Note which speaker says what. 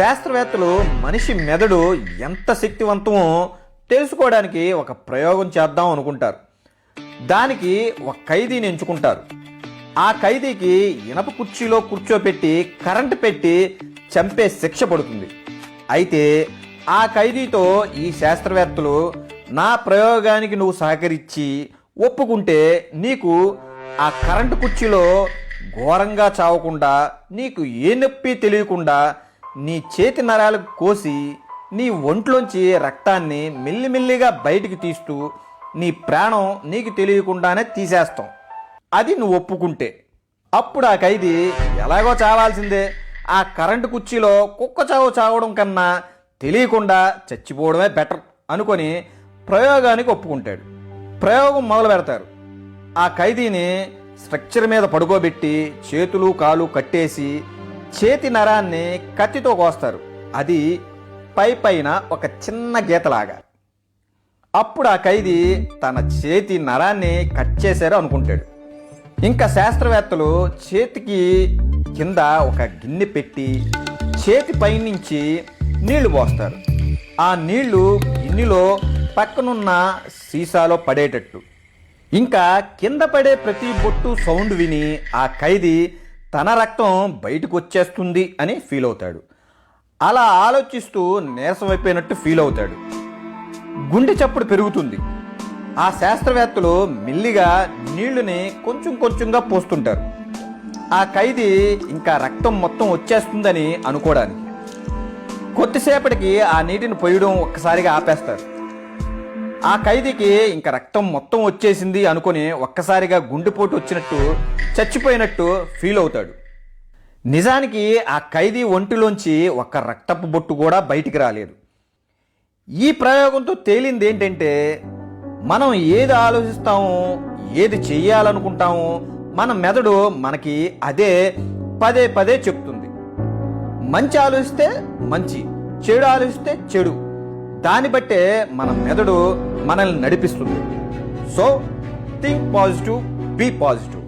Speaker 1: శాస్త్రవేత్తలు మనిషి మెదడు ఎంత శక్తివంతమో తెలుసుకోవడానికి ఒక ప్రయోగం చేద్దాం అనుకుంటారు. దానికి ఒక ఖైదీని ఎంచుకుంటారు. ఆ ఖైదీకి ఇనప కుర్చీలో కూర్చోపెట్టి కరెంటు పెట్టి చంపే శిక్ష పడుతుంది. అయితే ఆ ఖైదీతో ఈ శాస్త్రవేత్తలు నా ప్రయోగానికి నువ్వు సహకరించి ఒప్పుకుంటే నీకు ఆ కరెంటు కుర్చీలో ఘోరంగా చావకుండా నీకు ఏ నొప్పి తెలియకుండా నీ చేతి నరాలకు కోసి నీ ఒంట్లోంచి రక్తాన్ని మెల్లిమెల్లిగా బయటికి తీస్తూ నీ ప్రాణం నీకు తెలియకుండానే తీసేస్తాం. అది నువ్వు ఒప్పుకుంటే. అప్పుడు ఆ ఖైదీ ఎలాగో చావాల్సిందే. ఆ కరెంటు కుర్చీలో కుక్క చావు చావడం కన్నా తెలియకుండా చచ్చిపోవడమే బెటర్ అనుకొని ప్రయోగానికి ఒప్పుకుంటాడు. ప్రయోగం మొదలు పెడతారు. ఆ ఖైదీని స్ట్రక్చర్ మీద పడుకోబెట్టి చేతులు కాలు కట్టేసి చేతి నరాన్ని కత్తితో కోస్తారు. అది పై పైన ఒక చిన్న గీతలాగా. అప్పుడు ఆ ఖైదీ తన చేతి నరాన్ని కట్ చేశారు అనుకుంటాడు. ఇంకా శాస్త్రవేత్తలు చేతికి కింద ఒక గిన్నె పెట్టి చేతి పైనుంచి నీళ్ళు పోస్తారు. ఆ నీళ్ళు గిన్నెలో పక్కనున్న సీసాలో పడేటట్టు. ఇంకా కింద పడే ప్రతి బొట్టు సౌండ్ విని ఆ ఖైదీ తన రక్తం బయటకు వచ్చేస్తుంది అని ఫీల్ అవుతాడు. అలా ఆలోచిస్తూ నీరసమైపోయినట్టు ఫీల్ అవుతాడు. గుండె చప్పుడు పెరుగుతుంది. ఆ శాస్త్రవేత్తలు మెల్లిగా నీళ్ళుని కొంచెం కొంచెంగా పోస్తుంటారు. ఆ ఖైదీ ఇంకా రక్తం మొత్తం వచ్చేస్తుందని అనుకోవడానికి. కొద్దిసేపటికి ఆ నీటిని పొయ్యడం ఒక్కసారిగా ఆపేస్తారు. ఆ ఖైదీకి ఇంకా రక్తం మొత్తం వచ్చేసింది అనుకుని ఒక్కసారిగా గుండెపోటు వచ్చినట్టు చచ్చిపోయినట్టు ఫీల్ అవుతాడు. నిజానికి ఆ ఖైదీ ఒంటిలోంచి ఒక్క రక్తపు బొట్టు కూడా బయటికి రాలేదు. ఈ ప్రయోగంతో తేలింది ఏంటంటే మనం ఏది ఆలోచిస్తామో ఏది చేయాలనుకుంటామో మన మెదడు మనకి అదే పదే పదే చెప్తుంది. మంచి ఆలోచిస్తే మంచి చెడు ఆలోచిస్తే చెడు. దాన్ని బట్టే మన మెదడు మనల్ని నడిపిస్తుంది. So think positive be positive